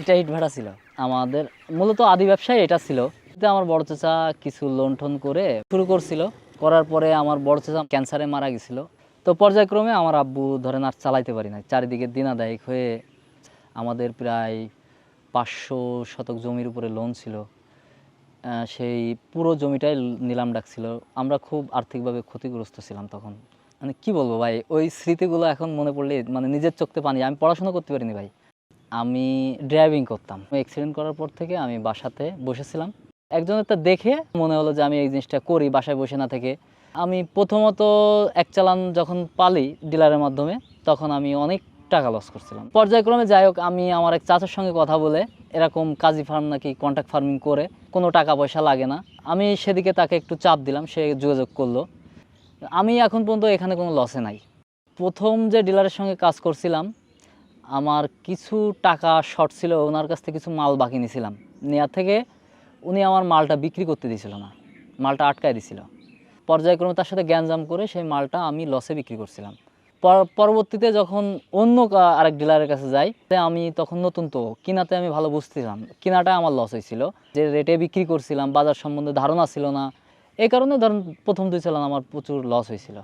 এটা ইট ভাড়া ছিল। আমাদের মূলত আদি ব্যবসায় এটা ছিল। আমার বড় চাচা কিছু লোন টোন করে শুরু করছিল। করার পরে আমার বড় চাচা ক্যান্সারে মারা গেছিল। তো পর্যায়ক্রমে আমার আব্বু ধরেন আর চালাইতে পারি না চারিদিকে দিনাদায়ক হয়ে আমাদের প্রায় পাঁচশো শতক জমির উপরে লোন ছিল। সেই পুরো জমিটাই নিলাম ডাকছিল আমরা খুব আর্থিকভাবে ক্ষতিগ্রস্ত ছিলাম তখন। মানে কি বলব ভাই, ওই স্মৃতিগুলো এখন মনে পড়লে মানে নিজের চোখতে পানি। আমি পড়াশোনা করতে পারিনি ভাই। আমি ড্রাইভিং করতাম। অ্যাক্সিডেন্ট করার পর থেকে আমি বাসাতে বসেছিলাম। একজনের তা দেখে মনে হলো যে আমি এই জিনিসটা করি, বাসায় বসে না থেকে। আমি প্রথমত এক চালান যখন পালি ডিলারের মাধ্যমে, তখন আমি অনেক টাকা লস করছিলাম। পর্যায়ক্রমে যাই হোক, আমি আমার এক চাচার সঙ্গে কথা বলে এরকম কাজী ফার্ম নাকি কন্ট্রাক্ট ফার্মিং করে, কোনো টাকা পয়সা লাগে না। আমি সেদিকে তাকে একটু চাপ দিলাম, সে যোগাযোগ করল। আমি এখন পর্যন্ত এখানে কোনো লসে নাই। প্রথম যে ডিলারের সঙ্গে কাজ করছিলাম আমার কিছু টাকা শর্ট ছিল, ওনার কাছ থেকে কিছু মাল বাকি নিয়েছিলাম। নেওয়ার থেকে উনি আমার মালটা বিক্রি করতে দিয়েছিল না, মালটা আটকায় দিছিল পর্যায়ক্রমে তার সাথে জ্ঞানজাম করে সেই মালটা আমি লসে বিক্রি করছিলাম। পর- পরবর্তীতে যখন অন্য আরেক ডিলারের কাছে যাই আমি তখন নতুন তো, কিনাতে আমি ভালো বুঝতেছিলাম। কিনাটা আমার লস হয়েছিল। যে রেটে বিক্রি করছিলাম, বাজার সম্বন্ধে ধারণা ছিল না। এই কারণে ধরুন প্রথম দুই চালান আমার প্রচুর লস হয়েছিল।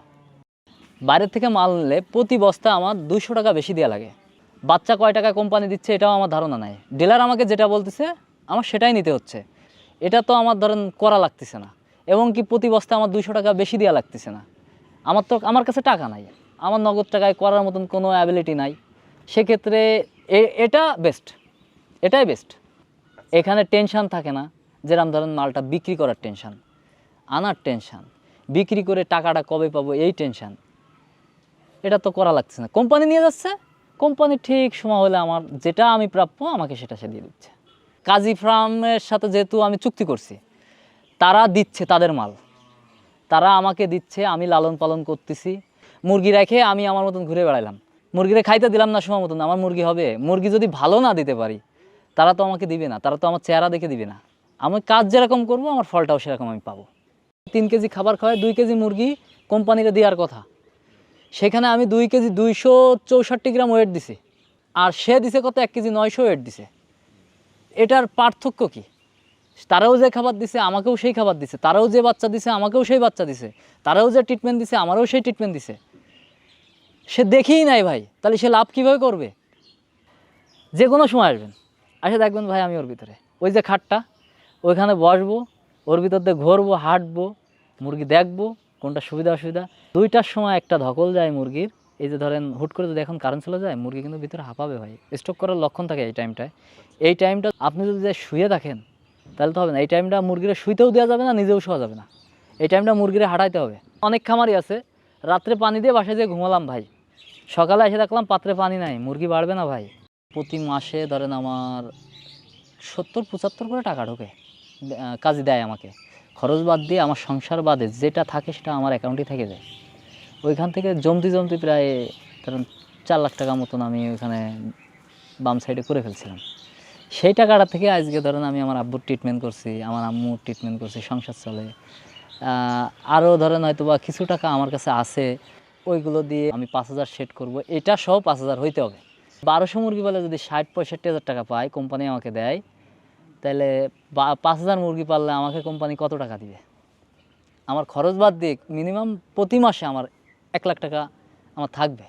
বাইরের থেকে মাল নিলে প্রতি বস্তা আমার দুশো টাকা বেশি দেওয়া লাগে। বাচ্চা কয় টাকা কোম্পানি দিচ্ছে এটাও আমার ধারণা নাই। ডিলার আমাকে যেটা বলতেছে, আমার সেটাই নিতে হচ্ছে। এটা তো আমার ধরেন করা লাগতেছে না। এবং কি প্রতি বস্তা আমার দুশো টাকা বেশি দেওয়া লাগতেছে না। আমার তো, আমার কাছে টাকা নাই। আমার নগদ টাকায় করার মতন কোনো অ্যাবিলিটি নাই। সেক্ষেত্রে এটা বেস্ট এটাই বেস্ট এখানে টেনশন থাকে না যেরকম ধরেন মালটা বিক্রি করার টেনশন আনার টেনশন বিক্রি করে টাকাটা কবে পাবো এই টেনশন এটা তো করা লাগছে না। কোম্পানি নিয়ে যাচ্ছে কোম্পানি ঠিক সময় হলে আমার যেটা আমি প্রাপ্য আমাকে সেটা সে দিয়ে দিচ্ছে। কাজী ফার্মের সাথে যেহেতু আমি চুক্তি করছি, তারা দিচ্ছে তাদের মাল। তারা আমাকে দিচ্ছে, আমি লালন পালন করতেছি। মুরগি রেখে আমি আমার মতন ঘুরে বেড়াইলাম। মুরগিরে খাইতে দিলাম না সময় মতন, আমার মুরগি হবে। মুরগি যদি ভালো না দিতে পারি, তারা তো আমাকে দিবে না, তারা তো আমার চেহারা দেখে দিবে না। আমি কাজ যেরকম করব, আমার ফলটাও সেরকম আমি পাবো। তিন কেজি খাবার খাওয়ায় দুই কেজি মুরগি কোম্পানিকে দেওয়ার কথা। সেখানে আমি দুই কেজি দুইশো চৌষট্টি গ্রাম ওয়েট দিছি। আর সে দিছে কত? এক কেজি নয়শো ওয়েট দিছে। এটার পার্থক্য কি? তারাও যে খাবার দিছে, আমাকেও সেই খাবার দিছে। তারাও যে বাচ্চা দিছে, আমাকেও সেই বাচ্চা দিছে। তারাও যে ট্রিটমেন্ট দিছে, আমারও সেই ট্রিটমেন্ট দিছে। সে দেখেই নাই ভাই। তাহলে সে লাভ কীভাবে করবে? যে কোনো সময় আসবেন। আসে দেখবেন ভাই আমি ওর ভিতরে। ওই যে খাটটা, ওইখানে বসবো, ওর ভিতর দিয়ে ঘুরবো, হাঁটবো, মুরগি দেখব কোনটা সুবিধা, অসুবিধা? দুইটার সময় একটা ধকল যায় মুরগির। এই যে ধরেন হুট করে যদি এখন কারেন্ট চলে যায়, মুরগি কিন্তু ভিতরে হাঁপাবে ভাই। স্টক করার লক্ষণ থাকে এই টাইমটায় এই টাইমটা আপনি যদি শুয়ে থাকেন, তাহলে তো হবে না। এই টাইমটা মুরগিরে শুইতেও দেওয়া যাবে না, নিজেও শোয়া যাবে না। এই টাইমটা মুরগিরে হাঁটাইতে হবে। অনেক খামারই আছে। রাত্রে পানি দিয়ে বাসায় যেয়ে ঘুমালাম ভাই। সকালে এসে দেখলাম পাত্রে পানি নাই, মুরগি বাড়বে না ভাই। প্রতি মাসে ধরেন আমার সত্তর, পঁচাত্তর করে টাকা ঢোকে কাজে দেয় আমাকে। খরচ বাদ দিয়ে আমার সংসার বাদে যেটা থাকে সেটা আমার অ্যাকাউন্টে থেকে যায়। ওইখান থেকে জমতি জমতি প্রায় ধরেন চার লাখ টাকা মতন আমি ওইখানে বাম সাইডে করে ফেলছিলাম। সেই টাকাটা থেকে আজকে ধরেন আমি আমার আব্বুর ট্রিটমেন্ট করছি, আমার আম্মুর ট্রিটমেন্ট করছি, সংসার চলে। আরও ধরেন হয়তো বা কিছু টাকা আমার কাছে আছে, ওইগুলো দিয়ে আমি পাঁচ হাজার সেট করব। এটা সহ পাঁচ হাজার হইতে হবে। বারোশো মুরগি বলে যদি ষাট পঁয়ষট্টি হাজার টাকা পাই কোম্পানি আমাকে দেয় তাহলে পাঁচ হাজার মুরগি পাললে আমাকে কোম্পানি কত টাকা দিবে? আমার খরচ বাদ দিয়ে মিনিমাম প্রতি মাসে আমার এক লাখ টাকা আমার থাকবে।